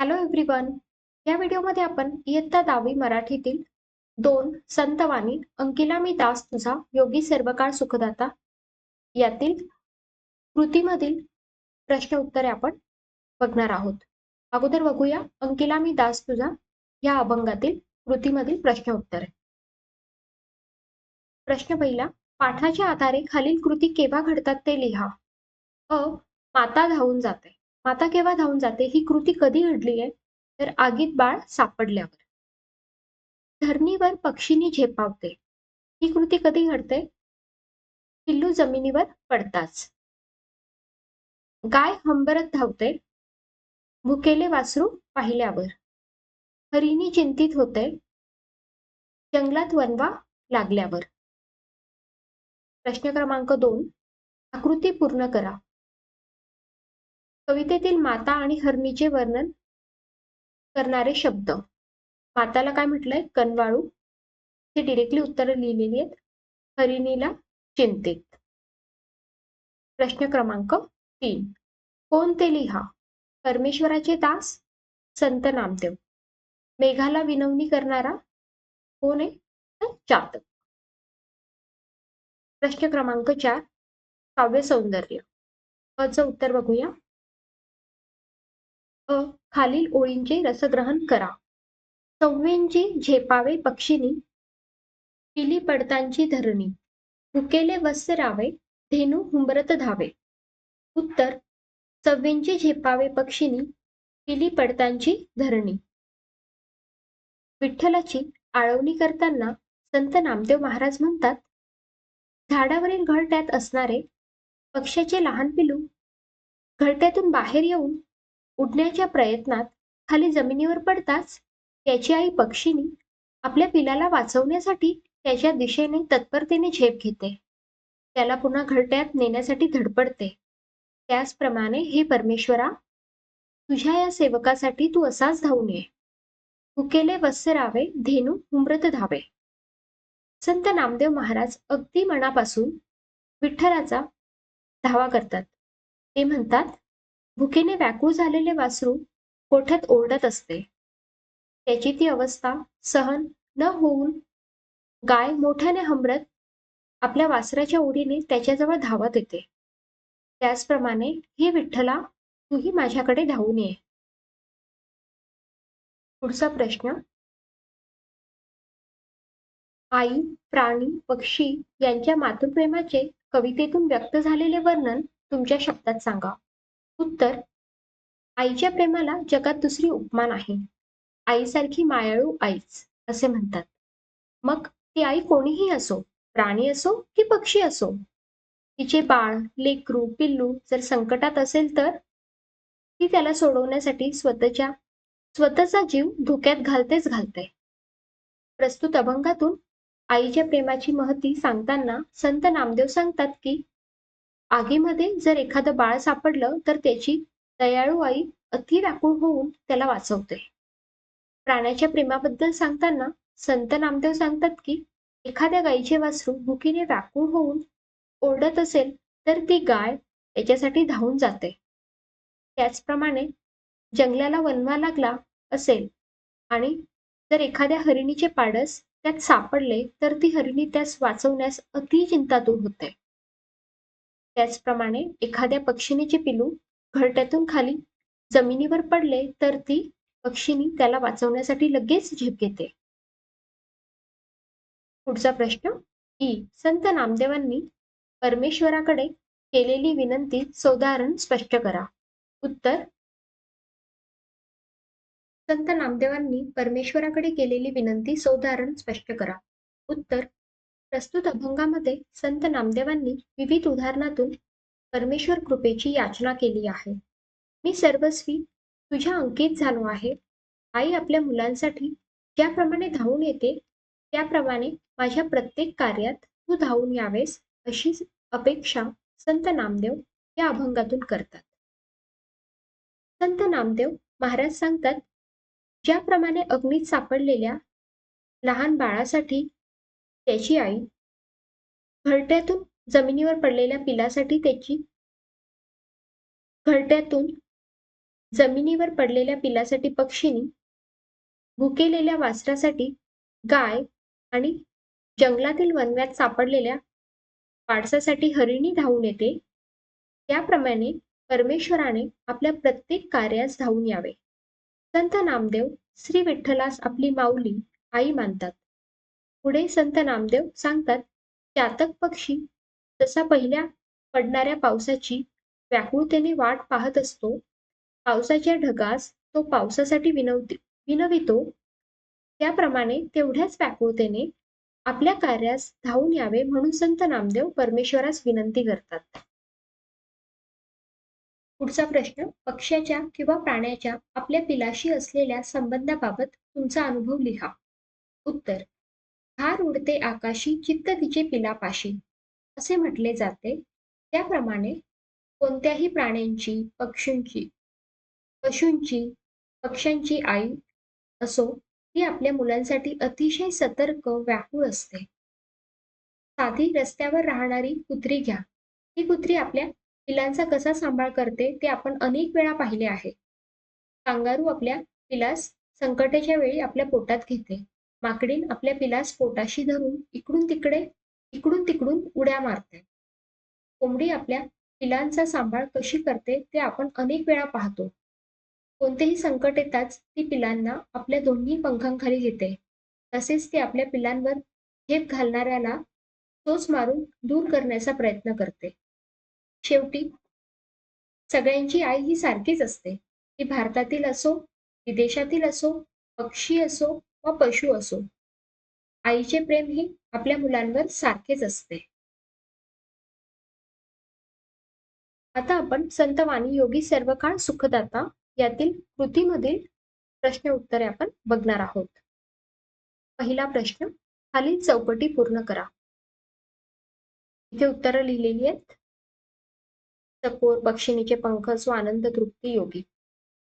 Hello everyone या व्हिडिओमध्ये आपण इयत्ता दहावी मराठीतील दोन संतवाणी अंकिला मी दास तुझा योगी सर्वकाळ सुखदाता यातील कृतीमधील प्रश्न उत्तरे आपण बघणार आहोत. अगोदर बघूया अंकिला मी दास तुझा या अभंगातील कृतीमधील प्रश्न उत्तरे. प्रश्न पहिला पाठाच्या आधारे खालील कृती केव्हा घडतात ते लिहा. अ माता धावून जाते. माता केव्हा धावून जाते ही कृती कधी घडली आहे? तर आगीत बाळ सापडल्यावर. धरणीवर पक्षीनी झेपावते. ही कृती कधी घडते? पिल्लू जमिनीवर पडताच. गाय हंबरत धावते. भुकेले वासरू पाहिल्यावर. हरिणी चिंतित होते. जंगलात वनवा लागल्यावर. प्रश्न क्रमांक दोन. आकृती पूर्ण करा. कवितेतील माता आणि हरणीचे वर्णन करणारे शब्द. माताला काय म्हटलंय? कनवाळू. हे डिरेक्टली उत्तरं लिहिलेली आहेत. हरिणीला चिंतित. प्रश्न क्रमांक तीन. कोण ते लिहा? परमेश्वराचे दास संत नामदेव. मेघाला विनवणी करणारा कोण आहे? जातक. प्रश्न क्रमांक चार. काव्य सौंदर्य. अचं उत्तर बघूया. अ खालील ओळींचे रसग्रहण करा. सौम्येंची झेपावे पक्षिनी पिली पडतांची धरणी भुकेले वस्य रावे धेनू हुंबरत धावे. उत्तर सव्येंची झेपावे पक्षिनी पिली पडतांची धरणी. विठ्ठलाची आळवणी करताना संत नामदेव महाराज म्हणतात झाडावरील घरट्यात असणारे पक्षाचे लहान पिलू घरट्यातून बाहेर येऊन उडण्याच्या प्रयत्नात खाली जमिनीवर पडताच त्याची आई पक्षीनी आपल्या पिलाला वाचवण्यासाठी त्याच्या दिशेने तत्परतेने झेप घेते. त्याला पुन्हा घरट्यात नेण्यासाठी धडपडते. त्याचप्रमाणे हे परमेश्वरा तुझ्या या सेवकासाठी तू असाच धावून ये. हुकेले वत्सरावे धेनू हुमरत धावे. संत नामदेव महाराज अगदी मनापासून विठ्ठलाचा धावा करतात. ते म्हणतात भुकेने व्याकुळ झालेले वासरू कोठ्यात ओरडत असते? त्याची ती अवस्था सहन न होऊन गाय मोठ्याने हमरत आपल्या वासराच्या ओढीने त्याच्याजवळ धावत येते. त्याचप्रमाणे हे विठ्ठला तूही माझ्याकडे धावून ये. पुढचा प्रश्न. आई प्राणी पक्षी यांच्या मातृप्रेमाचे कवितेतून व्यक्त झालेले वर्णन तुमच्या शब्दात सांगा. उत्तर आईच्या प्रेमाला जगात दुसरी उपमा नाही आईसारखी मायाळू आईच असे म्हणतात. मग ती आई कोणीही असो प्राणी असो की पक्षी असो तिचे बाळ लेकरू पिल्लू जर संकटात असेल तर? ती त्याला सोडवण्यासाठी स्वतःच्या स्वतःचा जीव धोक्यात घालतेच घालते. प्रस्तुत अभंगातून आईच्या प्रेमाची महती सांगताना संत नामदेव सांगतात की आगीमध्ये जर एखादं बाळ सापडलं तर त्याची दयाळू आई अति व्याकुळ होऊन त्याला वाचवते. प्राण्याच्या प्रेमाबद्दल सांगताना संत नामदेव सांगतात की एखाद्या गायीचे वासरू भुकीने व्याकुळ होऊन ओरडत असेल तर ती गाय त्याच्यासाठी धावून जाते. त्याचप्रमाणे जंगलाला वनवा लागला असेल आणि जर एखाद्या हरिणीचे पाडस त्यात सापडले तर ती हरिणी त्यास वाचवण्यास अति चिंतातूर होते. त्याचप्रमाणे एखाद्या पक्षिणीचे पिलू घरट्यातून खाली जमिनीवर पडले तर ती पक्षिणी त्याला वाचवण्यासाठी लगेच झेप घेते. पुढचा प्रश्न ई. संत नामदेवांनी परमेश्वराकडे केलेली विनंती सौदाहरण स्पष्ट करा. उत्तर संत नामदेवांनी परमेश्वराकडे केलेली विनंती सौदाहरण स्पष्ट करा. उत्तर प्रस्तुत अभंगामध्ये संत नामदेवांनी विविध उदाहरणातून परमेश्वर कृपेची याचना केली आहे. मी सर्वस्वी तुझ्या अंकित झालो आहे. आई आपल्या मुलांसाठी ज्याप्रमाणे धावून येते त्याप्रमाणे माझ्या प्रत्येक कार्यात तू धावून यावेस अशी अपेक्षा संत नामदेव या अभंगातून करतात. संत नामदेव महाराज सांगतात ज्याप्रमाणे अग्नीत सापडलेल्या लहान बाळासाठी त्याची आई. घरट्यातून जमिनीवर पडलेल्या पिलासाठी त्याची. घरट्यातून जमिनीवर पडलेल्या पिलासाठी पक्षीनी भुकेलेल्या वासरासाठी गाय आणि जंगलातील वनव्यात सापडलेल्या वारसासाठी हरिणी धावून येते. त्याप्रमाणे परमेश्वराने आपल्या प्रत्येक कार्यास धावून यावे. संत नामदेव श्री विठ्ठलास आपली माऊली आई मानतात. पुढे संत नामदेव सांगतात चातक पक्षी जसा पहिल्या पडणाऱ्या पावसाची व्याकुळतेने वाट पाहत असतो पावसाच्या ढगास तो पावसासाठी विनवती विनवितो. त्याप्रमाणे तेवढ्याच व्याकुळतेने आपल्या कार्यास धावून यावे म्हणून संत नामदेव परमेश्वरास विनंती करतात. पुढचा प्रश्न पक्ष्याच्या किंवा प्राण्याच्या आपल्या पिलाशी असलेल्या संबंधाबाबत तुमचा अनुभव लिहा. उत्तर हार उडते आकाशी चित्त तिचे पिलापाशी. असे म्हटले जाते. त्याप्रमाणे कोणत्याही प्राण्यांची पक्षींची पशूंची पक्ष्यांची आई असो ही आपल्या मुलांसाठी अतिशय सतर्क व्याकुळ असते. साधी रस्त्यावर राहणारी कुत्री घ्या. ही कुत्री आपल्या पिलांचा कसा सांभाळ करते ते आपण अनेक वेळा पाहिले आहे. कांगारू आपल्या पिलास संकटाच्या वेळी आपल्या पोटात घेते. माकडीन आपल्या पिलास पोटाशी धरून इकडून तिकडे इकडून तिकडून उड्या मारते कोंबडी आपल्या पिलांचा सांभाळ कशी करते ते आपण अनेक वेळा पाहतो. कोणतेही संकट येताच ती पिलांना आपल्या दोन्ही पंखांखाली घेते. तसेच ती आपल्या पिलांवर झेप घालणाऱ्याला तोच मारून दूर करण्याचा प्रयत्न करते. शेवटी सगळ्यांची आई ही सारखीच असते. ती भारतातील असो विदेशातील असो पक्षी असो व पशु असो आईचे प्रेम हे आपल्या मुलांवर सारखेच असते. आता आपण संतवाणी योगी सर्व काळ सुखदाता यातील कृतीमधील प्रश्न उत्तरे आपण बघणार आहोत. पहिला प्रश्न खालील चौकटी पूर्ण करा. इथे उत्तरं लिहिलेली आहेत. चकोर पक्षिणीचे पंख आनंद तृप्ती योगी.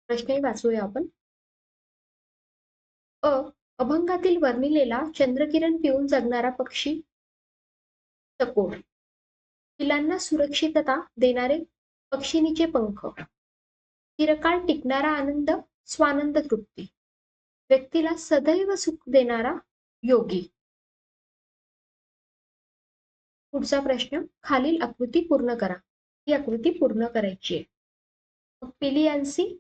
प्रश्नही वाचूया आपण. अ अभंगातील वर्णिलेला चंद्रकिरण पिऊन जगणारा पक्षी चकोर. पिलांना सुरक्षितता देणारे पक्षिणीचे पंख. चिरकाळ टिकणारा आनंद स्वानंद तृप्ती. व्यक्तीला सदैव सुख देणारा योगी. पुढचा प्रश्न खालील आकृती पूर्ण करा. ही आकृती पूर्ण करायची आहे. पिलियांसी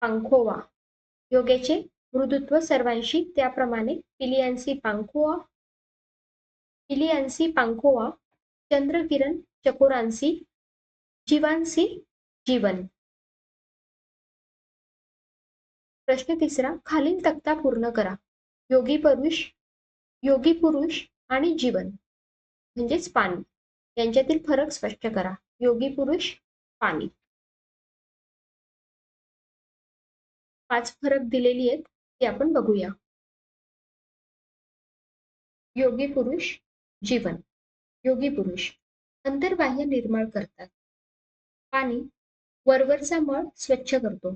पांखोवा योग्याचे मृदुत्व सर्वांशी. त्याप्रमाणे पिलियांसी पांखोआ पिलियांसी पांखोआ चंद्रकिरण चकोरांसी जीवांसी जीवन. प्रश्न तिसरा खालील तक्ता पूर्ण करा. योगी पुरुष योगी पुरुष आणि जीवन म्हणजेच पाणी. यांच्यातील फरक स्पष्ट करा. योगी पुरुष पाणी. पाच फरक दिलेली आहेत. ते आपण बघूया. योगी पुरुष जीवन. योगी पुरुष अंतर्बाह्य निर्माण करतात. पाणी वरवरचा मळ स्वच्छ करतो.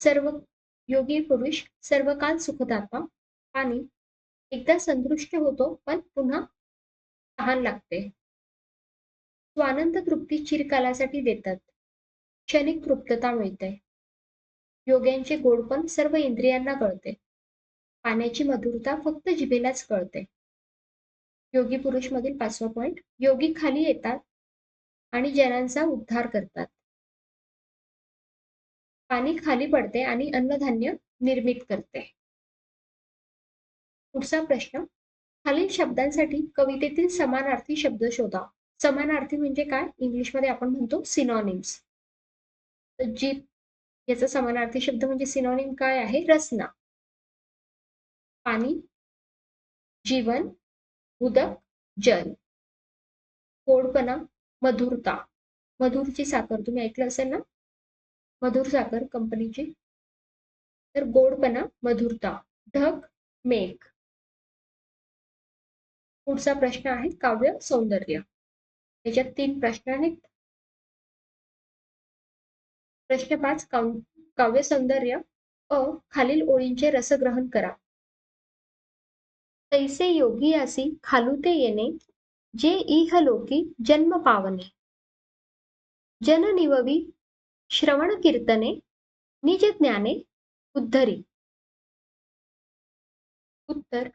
सर्व योगी पुरुष सर्व काल सुखदाता पाणी एकदा संतुष्ट होतो पण पुन्हा तहान लागते. स्वानंद तृप्ती चिरकालासाठी देतात. क्षणिक तृप्तता मिळते. योग्यांचे गोडपण सर्व इंद्रियांना कळते. पाण्याची मधुरता फक्त जिभेलाच कळते. योगी पुरुष मधील पाचवा पॉइंट योगी खाली येतात आणि जनांचा उद्धार करतात. पाणी खाली पडते आणि अन्नधान्य निर्मित करते. पुढचा प्रश्न खालील शब्दांसाठी कवितेतील समानार्थी शब्द शोधा. समानार्थी म्हणजे काय? इंग्लिशमध्ये आपण म्हणतो सिनॉनिम्स जीप याचा समानार्थी शब्द म्हणजे सिनॉनिम काय आहे? रसना पाणी जीवन उदक जल. गोडपणा मधुरता. मधुरची साखर तुम्ही ऐकलं असेल ना? मधुर साखर कंपनीची तर गोडपणा मधुरता. ढग मेघ. पुढचा प्रश्न आहे काव्य सौंदर्य. याच्यात तीन प्रश्न आहेत. प्रश्न पाच काव्य सौंदर्य अ खालील ओळींचे रसग्रहण करा. तैसे योगी असी खालुते येणे जे इह लोकी जन्म पावने जन निववी श्रवण कीर्तने निज ज्ञाने उद्धरी. उत्तर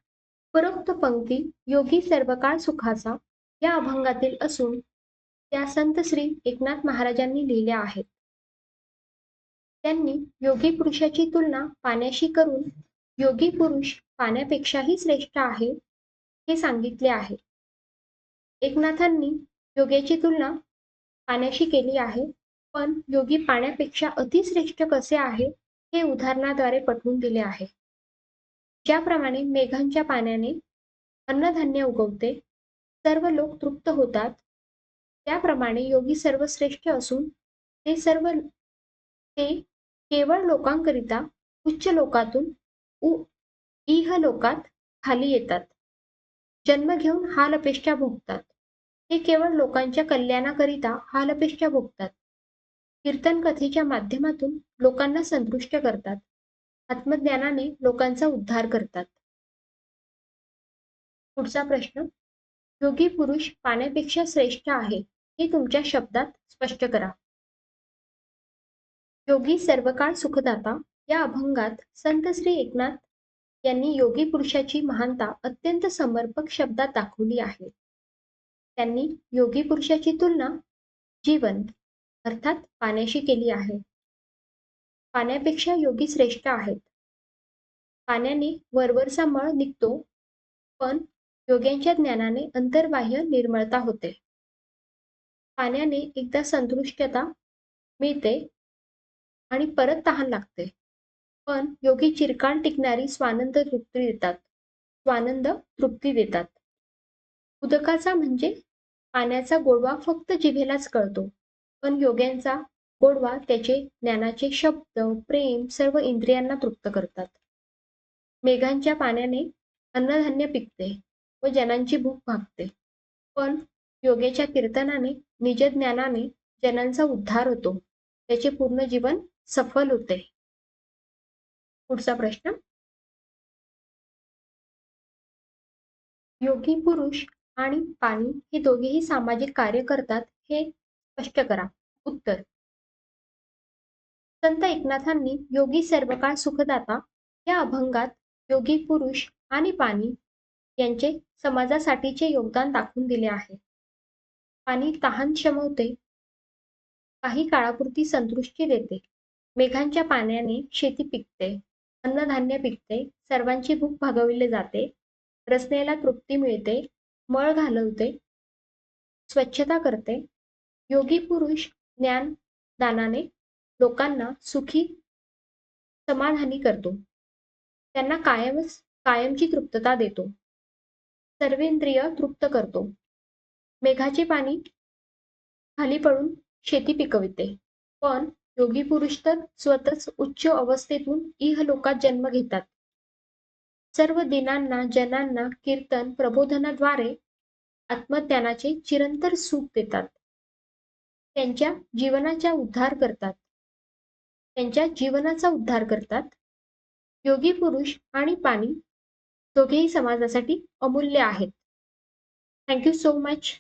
उपरोक्त पंक्ती योगी सर्वकाळ सुखाचा या अभंगातील असून त्या संत श्री एकनाथ महाराजांनी लिहिल्या आहेत. त्यांनी योगी पुरुषाची तुलना पाण्याशी करून योगी पुरुष पाण्यापेक्षाही श्रेष्ठ आहे हे सांगितले आहे. एकनाथांनी योग्याची तुलना पाण्याशी केली आहे पण योगी पाण्यापेक्षा अतिश्रेष्ठ कसे आहे हे उदाहरणाद्वारे पटवून दिले आहे. ज्याप्रमाणे मेघांच्या पाण्याने अन्नधान्य उगवते सर्व लोक तृप्त होतात त्याप्रमाणे योगी सर्वश्रेष्ठ असून ते सर्व ते केवळ लोकांकरिता उच्च लोकातून उ इह लोकात खाली येतात. जन्म घेऊन हालपेष्टा भोगतात. हे केवळ लोकांच्या कल्याणाकरिता हालपेष्टा भोगतात. कीर्तन कथेच्या माध्यमातून लोकांना संतुष्ट करतात. आत्मज्ञानाने लोकांचा उद्धार करतात. पुढचा प्रश्न योगी पुरुष पाण्यापेक्षा श्रेष्ठ आहे हे तुमच्या शब्दात स्पष्ट करा. योगी सर्वकाळ सुखदाता या अभंगात संत श्री एकनाथ यांनी योगी पुरुषाची महानता अत्यंत समर्पक शब्दात दाखवली आहे. त्यांनी योगी पुरुषाची तुलना जीवन अर्थात पाण्याशी केली आहे. पाण्यापेक्षा योगी श्रेष्ठ आहेत. पाण्याने वरवरचा मळ निघतो पण योग्यांच्या ज्ञानाने अंतर्बाह्य निर्मळता होते. पाण्याने एकदा संतुष्टता मिळते आणि परत तहान लागते. पण योगी चिरकाण टिकणारी स्वानंद तृप्ती देतात. स्वानंद तृप्ती देतात. उदकाचा म्हणजे पाण्याचा गोडवा फक्त जिभेलाच कळतो. पण योग्यांचा गोडवा त्याचे ज्ञानाचे शब्द प्रेम सर्व इंद्रियांना तृप्त करतात. मेघांच्या पाण्याने अन्नधान्य पिकते व जनांची भूक भागते. पण योगेच्या कीर्तनाने निज ज्ञानाने जनांचा उद्धार होतो. त्याचे पूर्ण जीवन सफल होते. पुढचा प्रश्न. योगी पुरुष आणि पाणी हे दोघेही सामाजिक कार्य करतात हे स्पष्ट करा. उत्तर. संत एकनाथांनी योगी सर्वकाळ सुखदाता या अभंगात योगी पुरुष आणि पाणी यांचे समाजासाठीचे योगदान दाखवून दिले आहे. पाणी तहान शमवते काही काळापुरती संतुष्टी देते. मेघांच्या पाण्याने शेती पिकते अन्नधान्य पिकते सर्वांची भूक भागविले जाते रचनेला तृप्ती मिळते मळ घालवते स्वच्छता करते. योगी पुरुष ज्ञान दानाने लोकांना सुखी समाधानी करतो. त्यांना कायमच कायमची तृप्तता देतो. सर्वेंद्रिय तृप्त करतो. मेघाचे पाणी खाली पडून शेती पिकविते. पण योगी पुरुष तर स्वतःच उच्च अवस्थेतून इह लोकात जन्म घेतात. सर्व दिनांना जनांना कीर्तन प्रबोधनाद्वारे आत्मज्ञानाचे चिरंतर सुख देतात. त्यांच्या जीवनाचा उद्धार करतात. त्यांच्या जीवनाचा उद्धार करतात. योगी पुरुष आणि पाणी दोघेही समाजासाठी अमूल्य आहेत. Thank you so much.